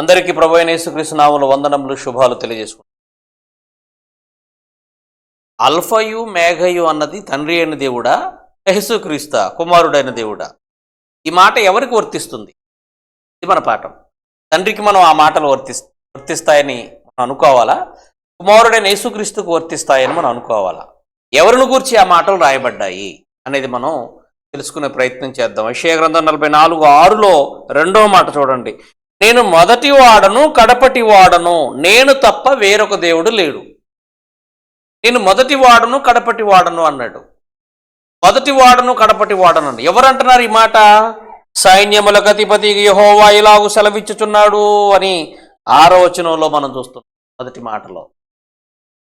అందరికీ ప్రభు అయిన యేసుక్రీస్తు నామములు వందనములు శుభాలు తెలియజేసుకుంటాం అల్ఫయు మేఘయు అన్నది తండ్రి అయిన దేవుడా యేసుక్రీస్త కుమారుడైన దేవుడా? ఈ మాట ఎవరికి వర్తిస్తుంది? ఇది మన పాఠం. తండ్రికి మనం ఆ మాటలు వర్తి వర్తిస్తాయని మనం అనుకోవాలా? కుమారుడైన యేసుక్రీస్తుకు వర్తిస్తాయని మనం అనుకోవాలా? ఎవరిని గూర్చి ఆ మాటలు రాయబడ్డాయి అనేది మనం తెలుసుకునే ప్రయత్నం చేద్దాం. విషయ గ్రంథం నలభై నాలుగు ఆరులో రెండవ మాట చూడండి. నేను మొదటి వాడను కడపటి వాడను నేను తప్ప వేరొక దేవుడు లేడు. నేను మొదటి వాడను కడపటి వాడను అన్నాడు. మొదటి వాడను కడపటి వాడను అన్నాడు. ఎవరు అంటున్నారు ఈ మాట? సైన్యముల గతిపతి యహోవా ఇలాగు సెలవిచ్చుచున్నాడు అని ఆరో వచనంలో మనం చూస్తున్నాం మొదటి మాటలో.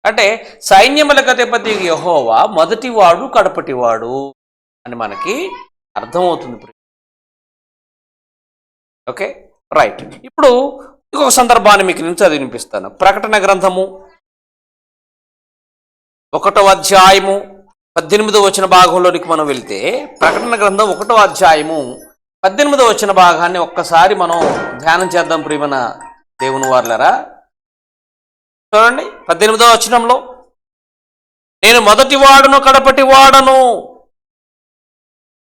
అంటే సైన్యముల గతిపతి యహోవా మొదటివాడు కడపటివాడు అని మనకి అర్థమవుతుంది ఓకే? రైట్ ఇప్పుడు ఇంకొక సందర్భాన్ని మీకు నేను చదివి వినిపిస్తాను. ప్రకటన గ్రంథము ఒకటో అధ్యాయము పద్దెనిమిదో వచ్చిన భాగంలోనికి మనం వెళ్తే ప్రకటన గ్రంథం ఒకటో అధ్యాయము పద్దెనిమిదో వచ్చిన భాగాన్ని ఒక్కసారి మనం ధ్యానం చేద్దాం ప్రియమైన దేవుని వార్లరా. చూడండి పద్దెనిమిదో వచనంలో నేను మొదటి వాడను కడపటి వాడను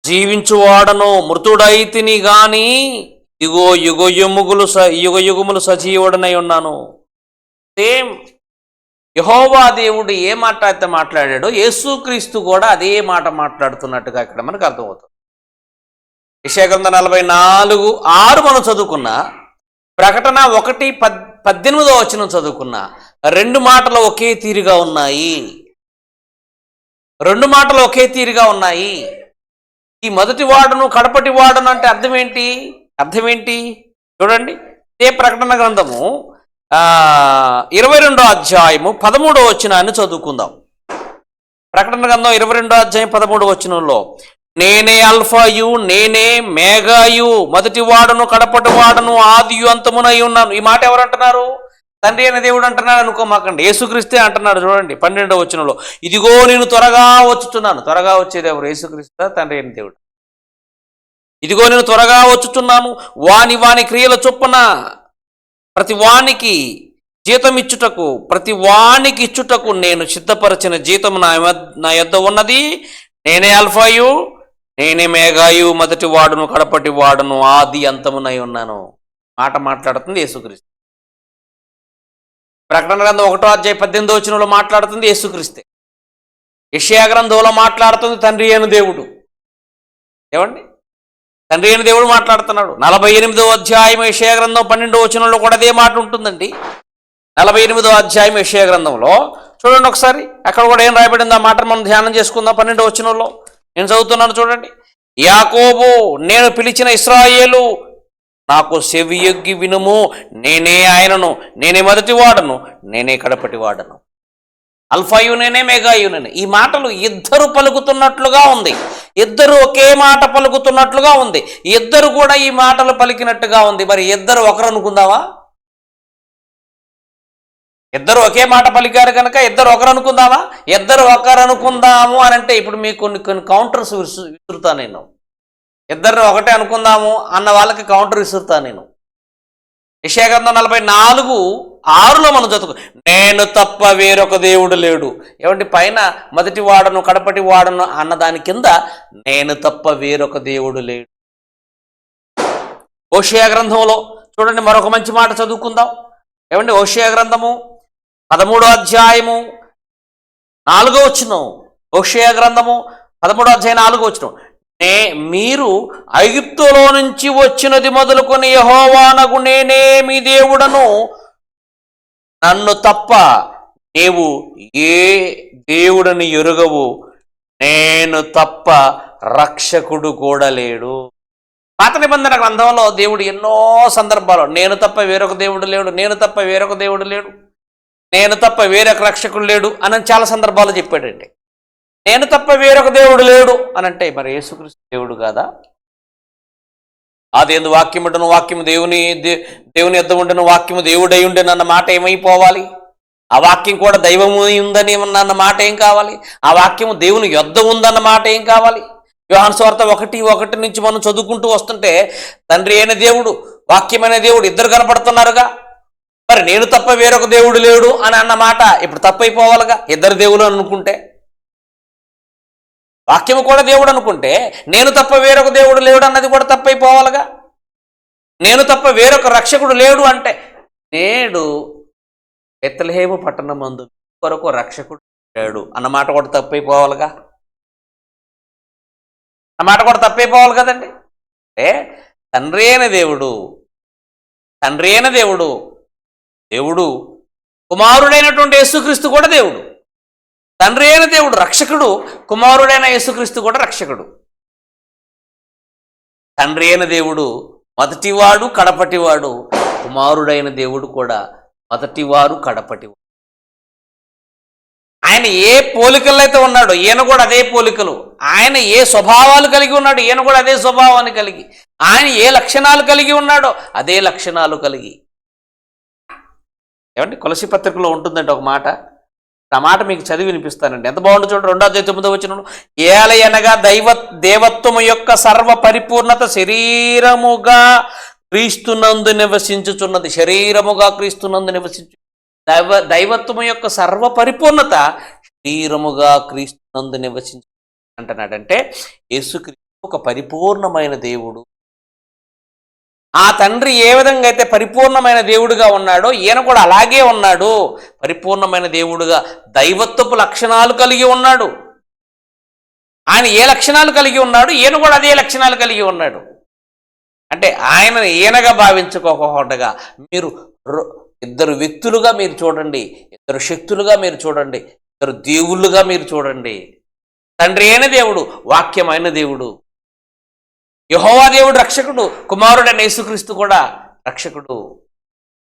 జీవించువాడను మృతుడైతిని గాని ఇగో యుగ యుముగులు స యుగ యుగములు సజీవుడనై ఉన్నాను. సేమ్ యహోవా దేవుడు ఏ మాట అయితే మాట్లాడాడో యేసుక్రీస్తు కూడా అదే మాట మాట్లాడుతున్నట్టుగా ఇక్కడ మనకు అర్థమవుతుంది. విషయగ్రంథ నలభై నాలుగు ఆరు మనం చదువుకున్న ప్రకటన ఒకటి పద్ పద్దెనిమిదో వచ్చిన చదువుకున్న రెండు మాటలు ఒకే తీరుగా ఉన్నాయి. రెండు మాటలు ఒకే తీరుగా ఉన్నాయి. ఈ మొదటి వాడును కడపటి వాడును అంటే అర్థం ఏంటి? అర్థం ఏంటి చూడండి. ఇదే ప్రకటన గ్రంథము? ఆ, ఇరవై రెండో అధ్యాయము పదమూడో వచ్చినాన్ని చదువుకుందాం. ప్రకటన గ్రంథం ఇరవై రెండో అధ్యాయం పదమూడో వచ్చినంలో నేనే అల్ఫాయు నేనే మేఘాయు మొదటి వాడను కడపటి వాడను ఆదియు అంతమునై ఉన్నాను. ఈ మాట ఎవరు అంటున్నారు తండ్రి అయిన దేవుడు అంటున్నాడు అనుకోమాకండి. యేసుక్రీస్తే అంటున్నాడు చూడండి పన్నెండో వచనంలో ఇదిగో నేను త్వరగా వచ్చుతున్నాను. త్వరగా వచ్చేది ఎవరు? యేసుక్రీస్తా తండ్రి అయిన దేవుడు. ఇదిగో నేను త్వరగా వచ్చుచున్నాను. వాని వాని క్రియల చొప్పున ప్రతి వానికి జీతం ఇచ్చుటకు ప్రతి వానికి ఇచ్చుటకు నేను సిద్ధపరచిన జీతం నా నా యొద్ద ఉన్నది. నేనే అల్ఫాయు నేనే మేఘాయు మొదటి వాడును కడపటి వాడును ఆది అంతమునై ఉన్నాను. మాట మాట్లాడుతుంది యేసుక్రీస్తు. ప్రకటన గ్రంథం ఒకటో అధ్యాయ పద్దెనిమిదో వచనంలో మాట్లాడుతుంది యేసుక్రీస్తే. యషయా గ్రంథంలో మాట్లాడుతుంది తండ్రి అయిన దేవుడు. ఏమండి? తండ్రి అయిన దేవుడు మాట్లాడుతున్నాడు. నలభై ఎనిమిదో అధ్యాయం యెషయా గ్రంథం పన్నెండో వచనంలో కూడా అదే మాట ఉంటుందండి. నలభై ఎనిమిదో అధ్యాయం యెషయా గ్రంథంలో చూడండి ఒకసారి అక్కడ కూడా ఏం రాయబడింది ఆ మాట మనం ధ్యానం చేసుకుందాం పన్నెండో వచనంలో. నేను చదువుతున్నాను చూడండి. యాకోబు నేను పిలిచిన ఇస్రాయేలు నాకు సెవియొగ్గి వినుము నేనే ఆయనను నేనే మొదటి వాడను నేనే కడపటి వాడను అల్ఫా యూనియనే మెగా యూనియన్. ఈ మాటలు ఇద్దరు పలుకుతున్నట్లుగా ఉంది. ఇద్దరు ఒకే మాట పలుకుతున్నట్లుగా ఉంది. ఇద్దరు కూడా ఈ మాటలు పలికినట్టుగా ఉంది. మరి ఇద్దరు ఒకరు అనుకుందావా? ఇద్దరు ఒకే మాట పలికారు కనుక ఇద్దరు ఒకరు అనుకుందామా ఇద్దరు ఒకరు అనుకుందాము అని అంటే ఇప్పుడు మీకు కొన్ని కొన్ని కౌంటర్స్ విసు విసురుతా నేను. ఇద్దరిని ఒకటే అనుకుందాము అన్న వాళ్ళకి కౌంటర్ విసురుతా నేను. విషయగ్రంథం నలభై నాలుగు ఆరులో మనం చదువుకు నేను తప్ప వేరొక దేవుడు లేడు. ఏమంటే పైన మొదటి వాడను కడపటి వాడను అన్న దాని కింద నేను తప్ప వేరొక దేవుడు లేడు. ఓషియా గ్రంథంలో చూడండి మరొక మంచి మాట చదువుకుందాం. ఏమండి ఓషియా గ్రంథము పదమూడో అధ్యాయము నాలుగో వచ్చిన ఓషియా గ్రంథము పదమూడో అధ్యాయం నాలుగో వచ్చిన నే మీరు ఐగుప్తులో నుంచి వచ్చినది మొదలుకొని యహోవానగు నేనే మీ దేవుడను? నన్ను తప్ప నీవు ఏ దేవుడని ఎరుగవు. నేను తప్ప రక్షకుడు కూడా లేడు. పాత నిబంధన గ్రంథంలో దేవుడు ఎన్నో సందర్భాలు నేను తప్ప వేరొక దేవుడు లేడు నేను తప్ప వేరొక దేవుడు లేడు నేను తప్ప వేరొక రక్షకుడు లేడు అని చాలా సందర్భాలు చెప్పాడండి. నేను తప్ప వేరొక దేవుడు లేడు అని అంటే మరి యేసుక్రీస్తు దేవుడు కాదా? అదేందు వాక్యం ఉండను వాక్యము దేవుని దే- దేవుని యుద్ధం ఉండను వాక్యము దేవుడై ఉండను అన్న మాట ఏమైపోవాలి? ఆ వాక్యం కూడా దైవము ఉందని అన్న మాట ఏం కావాలి? ఆ వాక్యము దేవుని యుద్ధం ఉందన్న మాట ఏం కావాలి? యోహాన్ స్వార్థ ఒకటి ఒకటి నుంచి మనం చదువుకుంటూ వస్తుంటే తండ్రి అయిన దేవుడు వాక్యమైన దేవుడు ఇద్దరు కనపడుతున్నారుగా? మరి నేను తప్ప వేరొక దేవుడు లేడు అని అన్న మాట ఇప్పుడు తప్పైపోవాలిగా? ఇద్దరు దేవుడు అనుకుంటే? వాక్యము కూడా దేవుడు అనుకుంటే నేను తప్ప వేరొక దేవుడు లేడు అన్నది కూడా తప్పైపోవాలిగా. నేను తప్ప వేరొక రక్షకుడు లేడు అంటే నేడు ఎత్తలహేము పట్టణం మందు కొరకు రక్షకుడు లేడు అన్నమాట కూడా తప్పైపోవాలిగా. అన్నమాట కూడా తప్పైపోవాలి కదండి. అంటే తండ్రి అయిన దేవుడు తండ్రి అయిన దేవుడు దేవుడు కుమారుడైనటువంటి యేసుక్రీస్తు కూడా దేవుడు. తండ్రి అయిన దేవుడు రక్షకుడు కుమారుడైన యేసుక్రీస్తు కూడా రక్షకుడు. తండ్రి అయిన దేవుడు మొదటివాడు కడపటివాడు కుమారుడైన దేవుడు కూడా మొదటివారు కడపటివాడు ఆయన ఏ పోలికల్లో అయితే ఉన్నాడో ఈయన కూడా అదే పోలికలు. ఆయన ఏ స్వభావాలు కలిగి ఉన్నాడు ఈయన కూడా అదే స్వభావాన్ని కలిగి. ఆయన ఏ లక్షణాలు కలిగి ఉన్నాడో అదే లక్షణాలు కలిగి. ఏమండి తులసి పత్రికలో ఉంటుందండి ఒక మాట. టమాట మాట మీకు చదివి వినిపిస్తానండి. ఎంత బాగుంటుంది చూడండి. రెండో అధ్యాయం తొమ్మిదో వచ్చిన ఏలయనగా దైవ దేవత్వము యొక్క సర్వ పరిపూర్ణత శరీరముగా క్రీస్తునందు నివసించుచున్నది. శరీరముగా క్రీస్తునందు నివసించు దైవ దైవత్వము యొక్క సర్వ పరిపూర్ణత శరీరముగా క్రీస్తునందు నివసించు అంటున్నాడంటే యేసుక్రీస్తు ఒక పరిపూర్ణమైన దేవుడు. ఆ తండ్రి ఏ విధంగా అయితే పరిపూర్ణమైన దేవుడుగా ఉన్నాడో ఈయన కూడా అలాగే ఉన్నాడు. పరిపూర్ణమైన దేవుడుగా దైవత్వపు లక్షణాలు కలిగి ఉన్నాడు. ఆయన ఏ లక్షణాలు కలిగి ఉన్నాడు? ఈయన కూడా అదే లక్షణాలు కలిగి ఉన్నాడు. అంటే ఆయనను ఈయనగా భావించుకోకుండా మీరు ఇద్దరు వ్యక్తులుగా మీరు చూడండి. ఇద్దరు శక్తులుగా మీరు చూడండి. ఇద్దరు దేవుళ్ళుగా మీరు చూడండి. తండ్రి అయిన దేవుడు వాక్యమైన దేవుడు. యహోవా దేవుడు రక్షకుడు కుమారుడైన యేసుక్రీస్తు కూడా రక్షకుడు.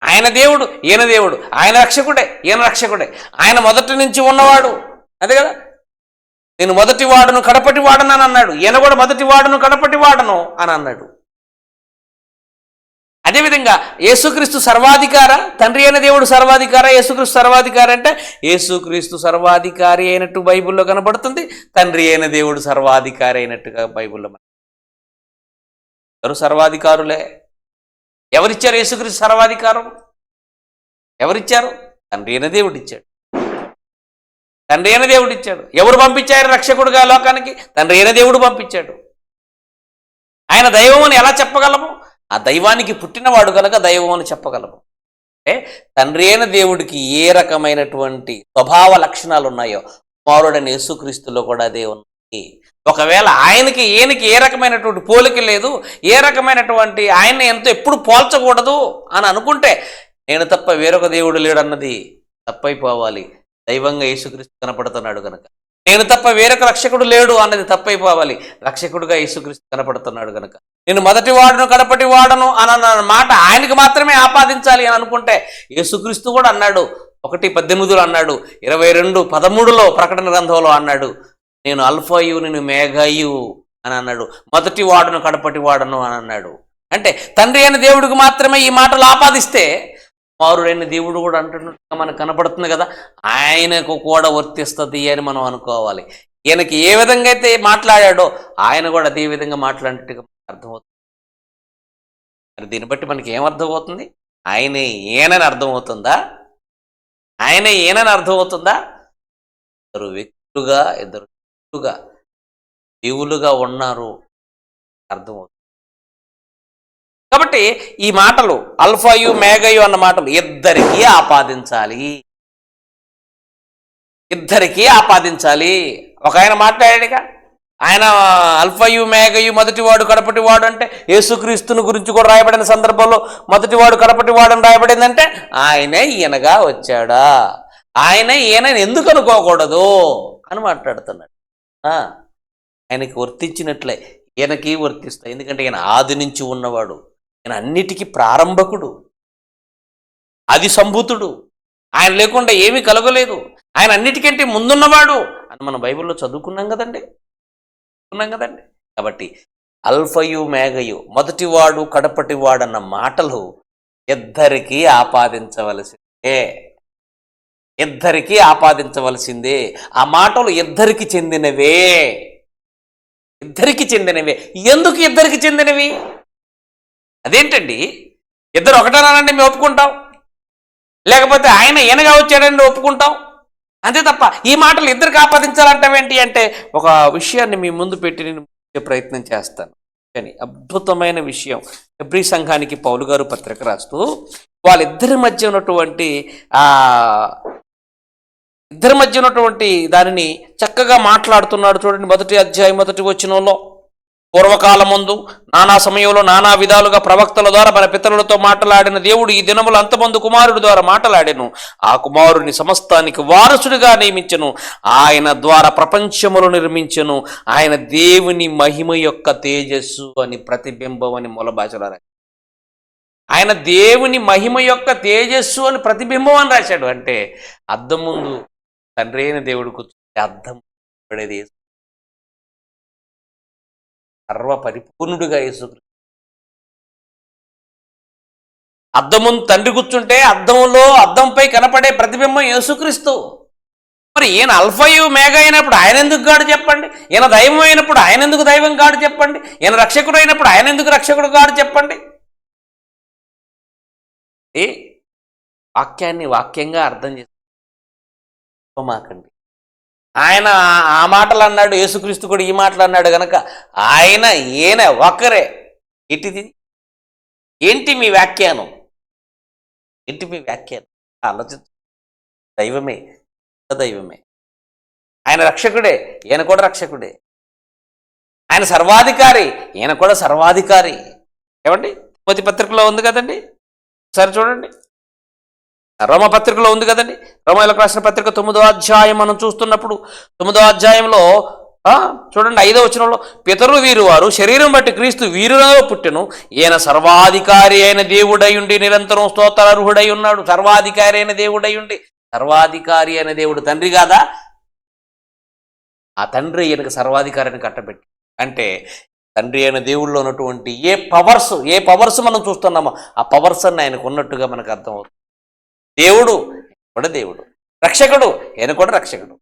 ఆయన దేవుడు ఈయన దేవుడు. ఆయన రక్షకుడే ఈయన రక్షకుడే. ఆయన మొదటి నుంచి ఉన్నవాడు. అదే కదా? నేను మొదటి వాడును కడపటి వాడను అని అన్నాడు. ఈయన కూడా మొదటి వాడును కడపటి వాడను అని అన్నాడు. అదేవిధంగా యేసుక్రీస్తు సర్వాధికార తండ్రి అయిన దేవుడు సర్వాధికార యేసుక్రీస్తు సర్వాధికారి అంటే యేసుక్రీస్తు సర్వాధికారి అయినట్టు బైబిల్లో కనబడుతుంది తండ్రి అయిన దేవుడు సర్వాధికారి అయినట్టుగా బైబిల్లో ఎవరు సర్వాధికారులే? ఎవరిచ్చారు యేసుక్రీస్తు సర్వాధికారం? ఎవరిచ్చారు? తండ్రి అయిన దేవుడు ఇచ్చాడు తండ్రి అయిన దేవుడు ఇచ్చాడు ఎవరు పంపించారు? రక్షకుడుగా లోకానికి తండ్రి అయిన దేవుడు పంపించాడు. ఆయన దైవం అని ఎలా చెప్పగలము? ఆ దైవానికి పుట్టినవాడు కనుక దైవం అని చెప్పగలము. అంటే తండ్రి అయిన దేవుడికి ఏ రకమైనటువంటి స్వభావ లక్షణాలు ఉన్నాయో కుమారుడైన యేసుక్రీస్తులో కూడా అదే ఉన్నాయి. ఒకవేళ ఆయనకి ఈయనకి ఏ రకమైనటువంటి పోలిక లేదు ఏ రకమైనటువంటి ఆయన్ని ఎంతో ఎప్పుడు పోల్చకూడదు అని అనుకుంటే నేను తప్ప వేరొక దేవుడు లేడన్నది తప్పైపోవాలి. దైవంగా యేసుక్రీస్తు కనపడుతున్నాడు కనుక నేను తప్ప వేరొక రక్షకుడు లేడు అన్నది తప్పైపోవాలి. రక్షకుడుగా యేసుక్రీస్తు కనపడుతున్నాడు కనుక నేను మొదటి వాడును కడపటి వాడను అన్న మాట ఆయనకి మాత్రమే ఆపాదించాలి అని అనుకుంటే యేసుక్రీస్తు కూడా అన్నాడు. ఒకటి పద్దెనిమిదిలో అన్నాడు. ఇరవై రెండు పదమూడులో ప్రకటన గ్రంథంలో అన్నాడు. నేను అల్ఫాయు నేను మేఘాయు అని అన్నాడు. మొదటి వాడును కడపటి వాడను అని అన్నాడు. అంటే తండ్రి అయిన దేవుడికి మాత్రమే ఈ మాటలు ఆపాదిస్తే కుమారుడైన దేవుడు కూడా అంటున్నట్టుగా మనకు కనపడుతుంది కదా ఆయనకు కూడా వర్తిస్తుంది అని మనం అనుకోవాలి. ఈయనకి ఏ విధంగా అయితే మాట్లాడాడో ఆయన కూడా అదే విధంగా మాట్లాడినట్టుగా అర్థమవుతుంది. మరి దీన్ని బట్టి మనకి ఏమర్థమవుతుంది ఆయన ఈయనని అర్థమవుతుందా? ఆయన ఈయనని అర్థమవుతుందా? ఇద్దరు వ్యక్తులుగా ఇద్దరు వ్యక్తులుగా దేవులుగా ఉన్నారు అర్థమవుతుంది. కాబట్టి ఈ మాటలు అల్ఫాయు మేఘయు అన్న మాటలు ఇద్దరికీ ఆపాదించాలి. ఇద్దరికీ ఆపాదించాలి. ఒక ఆయన మాట్లాడాడుగా ఆయన అల్ఫయు మేఘయు మొదటివాడు కడపటివాడు అంటే యేసుక్రీస్తుని గురించి కూడా రాయబడిన సందర్భంలో మొదటివాడు కడపటివాడు అని రాయబడిందంటే ఆయనే ఈయనగా వచ్చాడా. ఆయన ఈయన ఎందుకు అనుకోకూడదు అని మాట్లాడుతున్నాడు. ఆయనకి వర్తించినట్లే. ఈయనకి వర్తిస్తాయి. ఎందుకంటే ఈయన ఆది నుంచి ఉన్నవాడు. ఈయన అన్నిటికీ ప్రారంభకుడు. ఆది సంభూతుడు. ఆయన లేకుండా ఏమీ కలగలేదు. ఆయన అన్నిటికంటే ముందున్నవాడు అని మనం బైబిల్లో చదువుకున్నాం కదండి? చదువుకున్నాం కదండి? కాబట్టి అల్ఫయు మేఘయు మొదటివాడు కడపటివాడన్న మాటలు ఇద్దరికీ ఆపాదించవలసిందే. ఇద్దరికీ ఆపాదించవలసిందే. ఆ మాటలు ఇద్దరికి చెందినవే. ఇద్దరికి చెందినవే. ఎందుకు ఇద్దరికి చెందినవి? అదేంటండి? ఇద్దరు ఒకటేనానండి మేము ఒప్పుకుంటాం. లేకపోతే ఆయన ఈయనగా వచ్చాడండి ఒప్పుకుంటాం అంతే తప్ప ఈ మాటలు ఇద్దరికి ఆపాదించాలంటావేంటి అంటే ఒక విషయాన్ని మీ ముందు పెట్టి నేను ప్రయత్నం చేస్తాను. కానీ అద్భుతమైన విషయం. ఎబ్రి సంఘానికి పౌలు గారు పత్రిక రాస్తూ వాళ్ళిద్దరి మధ్య ఉన్నటువంటి ఇద్దరి మధ్య ఉన్నటువంటి దానిని చక్కగా మాట్లాడుతున్నాడు చూడండి మొదటి అధ్యాయం మొదటి వచ్చినంలో పూర్వకాలం ముందు నానా సమయంలో నానా విధాలుగా ప్రవక్తల ద్వారా మన పితరులతో మాట్లాడిన దేవుడు ఈ దినములు అంతమందు కుమారుడి ద్వారా మాట్లాడాను. ఆ కుమారుని సమస్తానికి వారసుడిగా నియమించను. ఆయన ద్వారా ప్రపంచములు నిర్మించను. ఆయన దేవుని మహిమ యొక్క తేజస్సు అని ప్రతిబింబం అని మూల భాషలో ఆయన దేవుని మహిమ యొక్క తేజస్సు అని ప్రతిబింబం అని రాశాడు. అంటే అద్దం ముందు తండ్రి అయిన దేవుడు కూర్చుంటే అర్థం పడేది సర్వ పరిపూర్ణుడిగా యేసు అద్దం తండ్రి కూర్చుంటే అద్దంలో అద్దంపై కనపడే ప్రతిబింబం యేసుక్రీస్తు. మరి ఈయన అల్ఫయు మేఘ అయినప్పుడు ఆయన ఎందుకు గాడు చెప్పండి? ఈయన దైవం అయినప్పుడు ఆయన ఎందుకు దైవం గాడు చెప్పండి? ఈయన రక్షకుడు అయినప్పుడు ఆయన ఎందుకు రక్షకుడు గాడు చెప్పండి? ఏ వాక్యాన్ని వాక్యంగా అర్థం మాకండి ఆయన ఆ మాటలు అన్నాడు యేసుక్రీస్తు కూడా ఈ మాటలు అన్నాడు గనక ఆయన ఈయన ఒక్కరే. ఎటిది ఏంటి మీ వ్యాఖ్యానం? ఏంటి మీ వ్యాఖ్యానం? ఆలోచి దైవమే దైవమే. ఆయన రక్షకుడే ఈయన కూడా రక్షకుడే. ఆయన సర్వాధికారి ఈయన కూడా సర్వాధికారి. ఏమండి? కొద్ది పత్రికలో ఉంది కదండి? ఒకసారి చూడండి. రమ పత్రికలో ఉంది కదండి. రోమాలకు రాసిన పత్రిక తొమ్మిదో అధ్యాయం మనం చూస్తున్నప్పుడు తొమ్మిదో అధ్యాయంలో ఆ, చూడండి ఐదో వచనంలో పితరులు వీరు వారు శరీరం బట్టి క్రీస్తు వీరులో పుట్టెను. ఈయన సర్వాధికారి అయిన దేవుడై ఉండి నిరంతరం స్తోత్రార్హుడై ఉన్నాడు. సర్వాధికారి అయిన దేవుడై ఉండి సర్వాధికారి అయిన దేవుడు తండ్రి కాదా? ఆ తండ్రి ఈయనకు సర్వాధికారిని కట్టబెట్టి అంటే తండ్రి అయిన దేవుళ్ళలో ఉన్నటువంటి ఏ పవర్స్ ఏ పవర్స్ మనం చూస్తున్నామో ఆ పవర్స్ అన్ని ఆయనకు ఉన్నట్టుగా మనకు అర్థమవుతుంది. దేవుడు కూడా దేవుడు. రక్షకుడు ఈయన కూడా రక్షకుడు.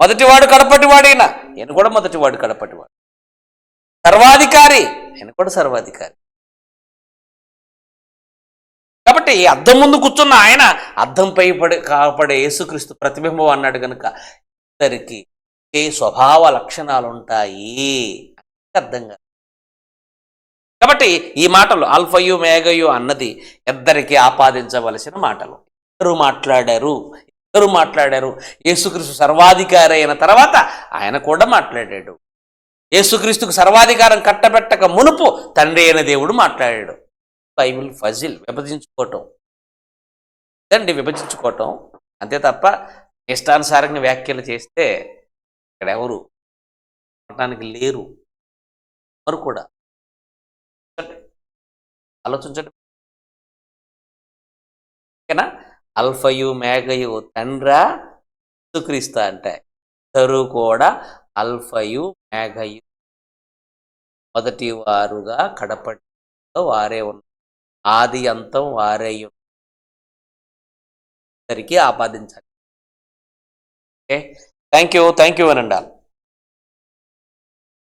మొదటివాడు కడపటివాడు ఈయన ఈయన కూడా మొదటివాడు కడపటివాడు సర్వాధికారి ఆయన కూడా సర్వాధికారి. కాబట్టి ఈ అద్దం ముందు కూర్చున్న ఆయన అద్దంపై పడి కాపడే యేసుక్రీస్తు ప్రతిబింబం అన్నాడు కనుక ఇద్దరికి ఏ స్వభావ లక్షణాలు ఉంటాయి అని అర్థం కాదు. కాబట్టి ఈ మాటలు అల్ఫయు మేఘయు అన్నది ఇద్దరికి ఆపాదించవలసిన మాటలు. ఇద్దరు మాట్లాడారు? ఇద్దరు మాట్లాడారు? యేసుక్రీస్తు సర్వాధికారి అయిన తర్వాత ఆయన కూడా మాట్లాడాడు. యేసుక్రీస్తుకు సర్వాధికారం కట్టబెట్టక మునుపు తండ్రి అయిన దేవుడు మాట్లాడాడు. బైబిల్ ఫజిల్ విభజించుకోవటం. ఇదండి విభజించుకోవటం. అంతే తప్ప ఇష్టానుసారంగా వ్యాఖ్యలు చేస్తే ఇక్కడ ఎవరు? అనడానికి లేరు. ఎవరు కూడా? ఆలోచించండి. ఓకేనా? అల్ఫయు మేఘయు తండ్రా సుక్రీస్త అంటే. ఇద్దరు కూడా అల్ఫయు మేఘయు మొదటి వారుగా కడపటిలో వారే ఉన్నారు. ఆది అంతం వారే ఇద్దరికి ఆపాదించాలి. Okay? Thank you thank you అనండాలి